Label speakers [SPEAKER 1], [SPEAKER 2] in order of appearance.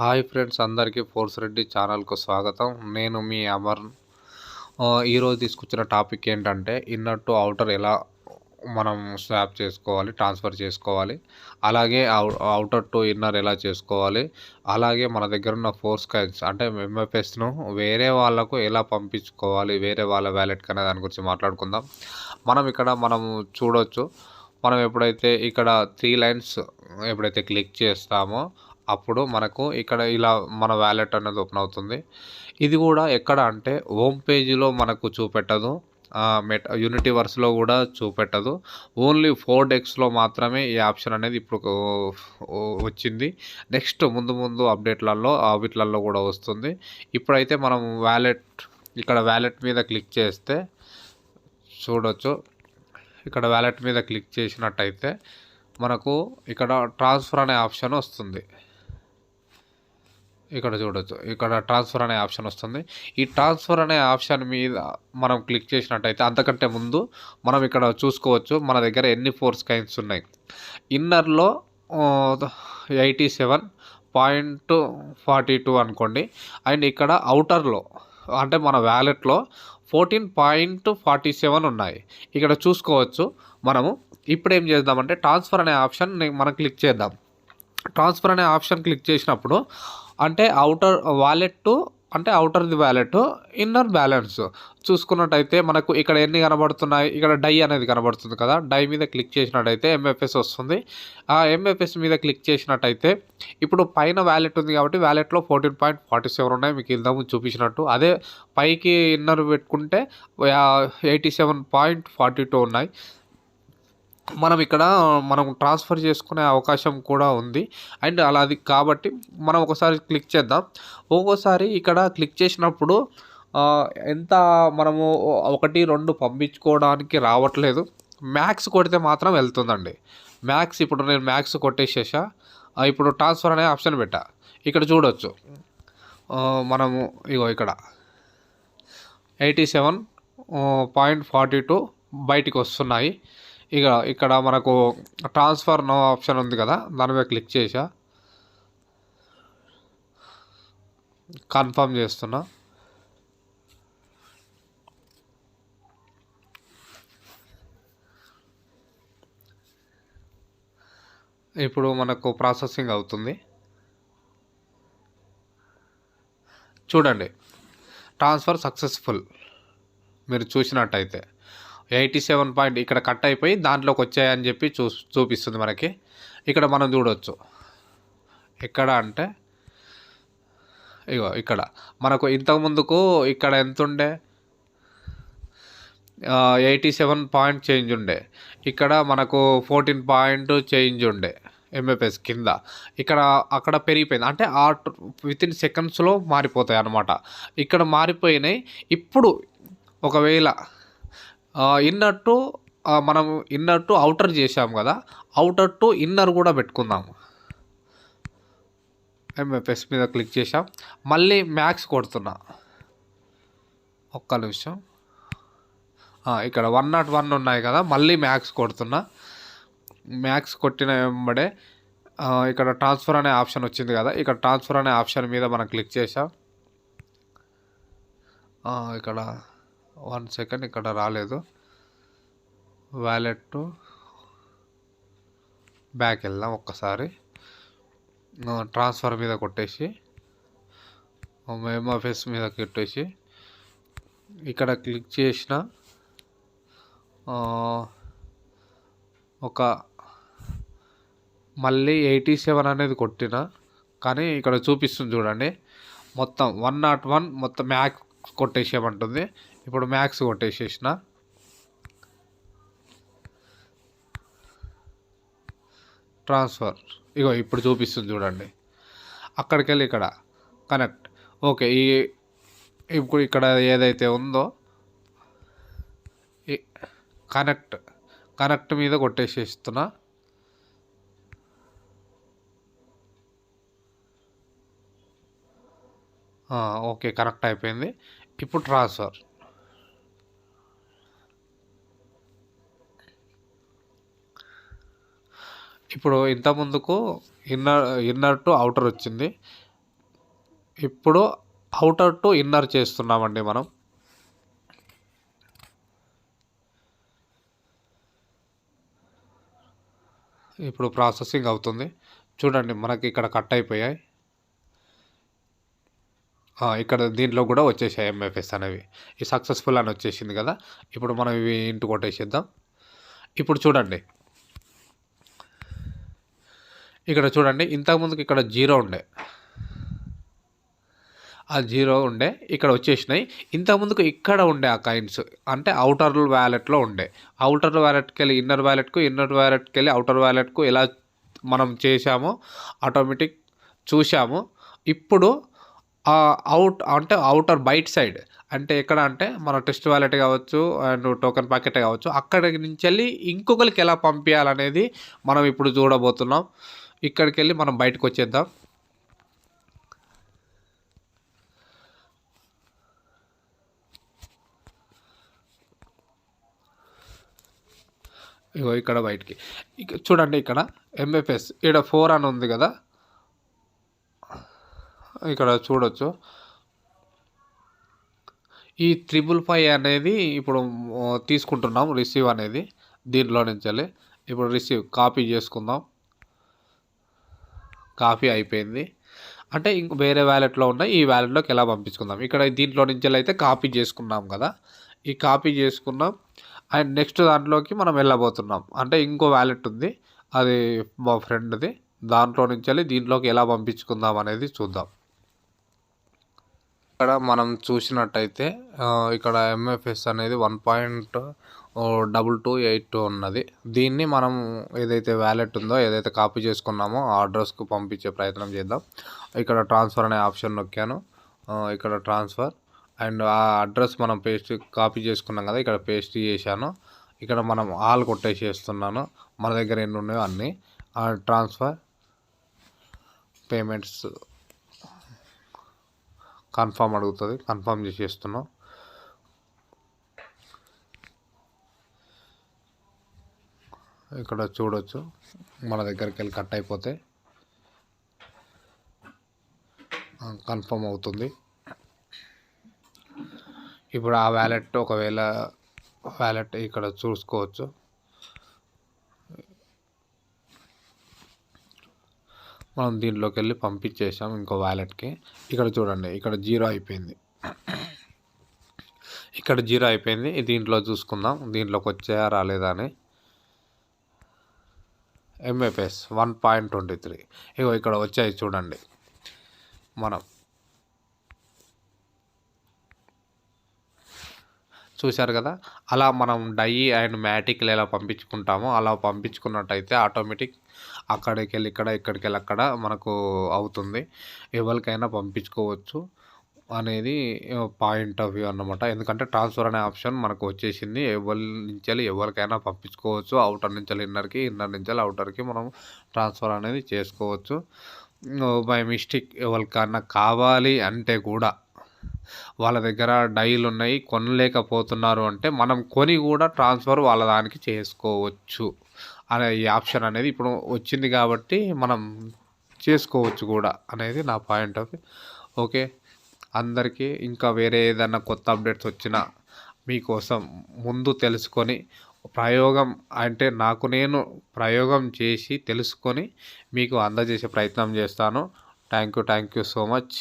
[SPEAKER 1] Hi friends అందరికీ force Reddy ఛానల్కు స్వాగతం. నేను మీ అమర్. ఈరోజు తీసుకొచ్చిన టాపిక్ ఏంటంటే ఇన్నర్ టు అవుటర్ ఎలా మనం స్వాప్ చేసుకోవాలి ట్రాన్స్ఫర్ చేసుకోవాలి అలాగే అవుటర్ టు ఇన్నర్ ఎలా చేసుకోవాలి అలాగే మన దగ్గర ఉన్న ఫోర్స్ కైన్స్ అంటే ఎంఎఫ్ఎస్ను వేరే వాళ్ళకు ఎలా పంపించుకోవాలి వేరే వాళ్ళ వ్యాలెట్కి అనే దాని గురించి మాట్లాడుకుందాం. మనం ఇక్కడ మనం చూడొచ్చు మనం ఎప్పుడైతే ఇక్కడ త్రీ లైన్స్ ఎప్పుడైతే క్లిక్ చేస్తామో అప్పుడు మనకు ఇక్కడ ఇలా మన వ్యాలెట్ అనేది ఓపెన్ అవుతుంది. ఇది కూడా ఎక్కడ అంటే హోమ్ పేజీలో మనకు చూపెట్టదు. మెట్ యూనిటీ వర్స్లో కూడా చూపెట్టదు. ఓన్లీ ఫోర్ డెక్స్లో మాత్రమే ఈ ఆప్షన్ అనేది ఇప్పుడు వచ్చింది. నెక్స్ట్ ముందు ముందు అప్డేట్లలో వీటిలలో కూడా వస్తుంది. ఇప్పుడైతే మనం వ్యాలెట్ ఇక్కడ వ్యాలెట్ మీద క్లిక్ చేస్తే చూడొచ్చు. ఇక్కడ వ్యాలెట్ మీద క్లిక్ చేసినట్టయితే మనకు ఇక్కడ ట్రాన్స్ఫర్ అనే ఆప్షన్ వస్తుంది. ఇక్కడ చూడొచ్చు. ఇక్కడ ట్రాన్స్ఫర్ అనే ఆప్షన్ వస్తుంది. ఈ ట్రాన్స్ఫర్ అనే ఆప్షన్ మీద మనం క్లిక్ చేసినట్టయితే అంతకంటే ముందు మనం ఇక్కడ చూసుకోవచ్చు మన దగ్గర ఎన్ని ఫోర్స్ కైన్స్ ఉన్నాయి. ఇన్నర్లో eighty seven point forty two అనుకోండి. అండ్ ఇక్కడ అవుటర్లో అంటే మన వ్యాలెట్లో ఫోర్టీన్ పాయింట్ ఫార్టీ సెవెన్ ఉన్నాయి. ఇక్కడ చూసుకోవచ్చు మనము. ఇప్పుడు ఏం చేద్దామంటే ట్రాన్స్ఫర్ అనే ఆప్షన్ మనం క్లిక్ చేద్దాం. ట్రాన్స్ఫర్ అనే ఆప్షన్ క్లిక్ చేసినప్పుడు అంటే అవుటర్ వాలెట్ అంటే అవుటర్ది వ్యాలెట్ ఇన్నర్ బ్యాలెన్స్ చూసుకున్నట్టయితే మనకు ఇక్కడ ఎన్ని కనబడుతున్నాయి? ఇక్కడ డై అనేది కనబడుతుంది కదా. డై మీద క్లిక్ చేసినట్టయితే ఎంఎఫ్ఎస్ వస్తుంది. ఆ ఎంఎఫ్ఎస్ మీద క్లిక్ చేసినట్టయితే ఇప్పుడు పైన వ్యాలెట్ ఉంది కాబట్టి వ్యాలెట్లో ఫోర్టీన్ పాయింట్ ఫార్టీ సెవెన్ ఉన్నాయి. మీకు ఇంతకుముందు చూపించినట్టు. అదే పైకి ఇన్నర్ పెట్టుకుంటే eighty seven point forty two ఉన్నాయి. మనం ఇక్కడ మనం ట్రాన్స్ఫర్ చేసుకునే అవకాశం కూడా ఉంది. అండ్ అలా అది కాబట్టి మనం ఒకసారి క్లిక్ చేద్దాం. ఒక్కోసారి ఇక్కడ క్లిక్ చేసినప్పుడు ఎంత మనము ఒకటి రెండు పంపించుకోవడానికి రావట్లేదు. మ్యాక్స్ కొడితే మాత్రం వెళ్తుందండి. మ్యాక్స్ ఇప్పుడు నేను మ్యాక్స్ కొట్టేసేసా. ఇప్పుడు ట్రాన్స్ఫర్ అనే ఆప్షన్ పెట్టా. ఇక్కడ చూడొచ్చు. మనము ఇగో ఇక్కడ. Eighty seven point forty two బయటికి వస్తున్నాయి. ఇక ఇక్కడ మనకు ట్రాన్స్ఫర్ నో ఆప్షన్ ఉంది కదా దాని మీద క్లిక్ చేసా కన్ఫర్మ్ చేస్తున్నా. ఇప్పుడు మనకు ప్రాసెసింగ్ అవుతుంది. చూడండి ట్రాన్స్ఫర్ సక్సెస్ఫుల్ మీరు చూసినట్టయితే. ఎయిటీ సెవెన్ పాయింట్ ఇక్కడ కట్ అయిపోయి దాంట్లోకి వచ్చాయని చెప్పి చూ చూపిస్తుంది మనకి. ఇక్కడ మనం చూడవచ్చు ఎక్కడ అంటే ఇగో ఇక్కడ. మనకు ఇంతకు ముందుకు ఇక్కడ ఎంత ఉండే ఎయిటీ సెవెన్ పాయింట్ చేంజ్ ఉండే. ఇక్కడ మనకు ఫోర్టీన్ పాయింట్ చేంజ్ ఉండే ఎంఎఫ్ఎస్ కింద. ఇక్కడ అక్కడ పెరిగిపోయింది. అంటే ఆ విత్ ఇన్ సెకండ్స్లో మారిపోతాయి అన్నమాట. ఇక్కడ మారిపోయినాయి. ఇప్పుడు ఒకవేళ ఇన్నర్ టు మనం ఇన్నర్ టు అవుటర్ చేసాం కదా అవుటర్ టు ఇన్నర్ కూడా పెట్టుకుందాము. ఎంఎఫ్ఎస్ మీద క్లిక్ చేసాం మళ్ళీ మ్యాక్స్ కొడుతున్నా. ఒక్క నిమిషం. ఇక్కడ వన్ నాట్ వన్ ఉన్నాయి కదా మళ్ళీ మ్యాక్స్ కొడుతున్నా. మ్యాక్స్ కొట్టిన వెంబడే ఇక్కడ ట్రాన్స్ఫర్ అనే ఆప్షన్ వచ్చింది కదా ఇక్కడ ట్రాన్స్ఫర్ అనే ఆప్షన్ మీద మనం క్లిక్ చేసాం ఇక్కడ వన్ సెకండ్ ఇక్కడ రాలేదు. వ్యాలెట్ బ్యాక్ వెళ్దాం ఒక్కసారి. ట్రాన్స్ఫర్ మీద కొట్టేసి ఎంఎఫ్ఎస్ మీద కొట్టేసి ఇక్కడ క్లిక్ చేసిన ఒక మళ్ళీ ఎయిటీ సెవెన్ అనేది కొట్టిన కానీ ఇక్కడ చూపిస్తుంది చూడండి. మొత్తం వన్ నాట్ వన్ మొత్తం మ్యాక్స్ కొట్టేసేయమంటుంది. ఇప్పుడు మ్యాక్స్ కొట్టేసేసిన. ట్రాన్స్ఫర్. ఇగో ఇప్పుడు చూపిస్తుంది చూడండి. అక్కడికి వెళ్ళి ఇక్కడ. కనెక్ట్. ఓకే ఈ ఇప్పుడు ఇక్కడ ఏదైతే ఉందో ఈ కనెక్ట్. కనెక్ట్ మీద కొట్టేసేస్తున్నా. ఓకే కనెక్ట్ అయిపోయింది. ఇప్పుడు ట్రాన్స్ఫర్. ఇప్పుడు ఇంత ముందుకు ఇన్నర్ ఇన్నర్ టు అవుటర్ వచ్చింది. ఇప్పుడు అవుటర్ టు ఇన్నర్ చేస్తున్నామండి మనం. ఇప్పుడు ప్రాసెసింగ్ అవుతుంది. చూడండి మనకి ఇక్కడ కట్ అయిపోయాయి. ఇక్కడ దీంట్లో కూడా వచ్చేసాయి ఎంఎఫ్ఎస్ అనేవి. ఈ సక్సెస్ఫుల్ అని వచ్చేసింది కదా. ఇప్పుడు మనం ఇవి ఇంటి కొట్టేసేద్దాం. ఇప్పుడు చూడండి ఇక్కడ చూడండి ఇంతకుముందుకు ఇక్కడ జీరో ఉండే. ఆ జీరో ఉండే ఇక్కడ వచ్చేసినాయి. ఇంతకుముందుకు ఇక్కడ ఉండే ఆ కాయిన్స్ అంటే అవుటర్ వ్యాలెట్లో ఉండే. అవుటర్ వ్యాలెట్కి వెళ్ళి ఇన్నర్ వ్యాలెట్కు ఇన్నర్ వ్యాలెట్కి వెళ్ళి అవుటర్ వ్యాలెట్కు ఎలా మనం చేసామో ఆటోమేటిక్ చూసాము ఇప్పుడు అవుట్ అంటే అవుటర్ బయట సైడ్ అంటే ఎక్కడ అంటే మన టెస్ట్ వ్యాలెట్ కావచ్చు అండ్ టోకెన్ ప్యాకెట్ కావచ్చు అక్కడి నుంచి వెళ్ళి ఇంకొకరికి ఎలా పంపించాలనేది మనం ఇప్పుడు చూడబోతున్నాం. ఇక్కడికి వెళ్ళి మనం బయటకు వచ్చేద్దాం ఇగో ఇక్కడ బయటికి. ఇక చూడండి ఇక్కడ ఎంఎఫ్ఎస్ ఇక్కడ ఫోర్ అని ఉంది కదా. ఇక్కడ చూడొచ్చు. ఈ త్రిబుల్ ఫైవ్ అనేది ఇప్పుడు తీసుకుంటున్నాం రిసీవ్ అనేది. దీంట్లో నుంచి ఇప్పుడు రిసీవ్ కాపీ చేసుకుందాం. కాపీ అయిపోయింది. అంటే ఇంక వేరే వ్యాలెట్లో ఉన్నాయి. ఈ వ్యాలెట్లోకి ఎలా పంపించుకుందాం? ఇక్కడ దీంట్లో నుంచి అయితే కాపీ చేసుకున్నాం కదా. ఈ కాపీ చేసుకున్నాం. అండ్ నెక్స్ట్ దాంట్లోకి మనం వెళ్ళబోతున్నాం. అంటే ఇంకో వ్యాలెట్ ఉంది. అది మా ఫ్రెండ్ది. దాంట్లో నుంచి దీంట్లోకి ఎలా పంపించుకుందాం అనేది చూద్దాం. ఇక్కడ మనం చూసినట్టయితే ఇక్కడ ఎంఎఫ్ఎస్ అనేది one point double two eight two ఉన్నది. దీన్ని మనం ఏదైతే వ్యాలెట్ ఉందో ఏదైతే కాపీ చేసుకున్నామో ఆ అడ్రస్కు పంపించే ప్రయత్నం చేద్దాం. ఇక్కడ ట్రాన్స్ఫర్ అనే ఆప్షన్ నొక్కాను. ఇక్కడ ట్రాన్స్ఫర్ అండ్ ఆ అడ్రస్ మనం పేస్ట్ కాపీ చేసుకున్నాం కదా ఇక్కడ పేస్ట్ చేశాను. ఇక్కడ మనం ఆల్ కొట్టేసేస్తున్నాను. మన దగ్గర ఎన్ని ఉన్నాయో అన్నీ. ట్రాన్స్ఫర్ పేమెంట్స్ కన్ఫర్మ్ అడుగుతుంది కన్ఫర్మ్ చేసేస్తున్నాం. ఇక్కడ చూడొచ్చు మన దగ్గరికి వెళ్ళి కట్ అయిపోతే. కన్ఫర్మ్ అవుతుంది. ఇప్పుడు ఆ వ్యాలెట్ ఒకవేళ వ్యాలెట్ ఇక్కడ చూసుకోవచ్చు. మనం దీంట్లోకి వెళ్ళి పంపించేసాం ఇంకో వ్యాలెట్కి ఇక్కడ చూడండి ఇక్కడ జీరో అయిపోయింది. ఇక్కడ జీరో అయిపోయింది. దీంట్లో చూసుకుందాం దీంట్లోకి వచ్చాయా రాలేదా అని. MFS one point twenty three. ఇగో ఇక్కడ వచ్చాయి చూడండి. మనం చూశారు కదా? అలా మనం డై అండ్ మ్యాటిక్లు ఎలా పంపించుకుంటామో అలా పంపించుకున్నట్టయితే ఆటోమేటిక్ అక్కడికి వెళ్ళి ఇక్కడ ఇక్కడికి వెళ్ళి అక్కడ మనకు అవుతుంది. ఎవరికైనా పంపించుకోవచ్చు అనేది పాయింట్ ఆఫ్ వ్యూ అన్నమాట. ఎందుకంటే ట్రాన్స్ఫర్ అనే ఆప్షన్ మనకు వచ్చేసింది. ఎవరి నుంచి వెళ్ళి ఎవరికైనా పంపించుకోవచ్చు. అవుటర్ నుంచి వెళ్ళి ఇన్నర్కి ఇన్నర్ నుంచి వెళ్ళి అవుటర్కి మనం ట్రాన్స్ఫర్ అనేది చేసుకోవచ్చు. బై మిస్టేక్ ఎవరికైనా కావాలి అంటే కూడా వాళ్ళ దగ్గర డైలు ఉన్నాయి కొనలేకపోతున్నారు అంటే మనం కొని కూడా ట్రాన్స్ఫర్ వాళ్ళ దానికి చేసుకోవచ్చు అనే ఈ ఆప్షన్ అనేది ఇప్పుడు వచ్చింది కాబట్టి మనం చేసుకోవచ్చు కూడా అనేది నా పాయింట్ ఆఫ్ ఓకే అందరికీ ఇంకా వేరే ఏదైనా కొత్త అప్డేట్స్ వచ్చినా మీకోసం ముందు తెలుసుకొని ప్రయోగం అంటే నాకు నేను ప్రయోగం చేసి తెలుసుకొని మీకు అందజేసే ప్రయత్నం చేస్తాను. Thank you thank you so much.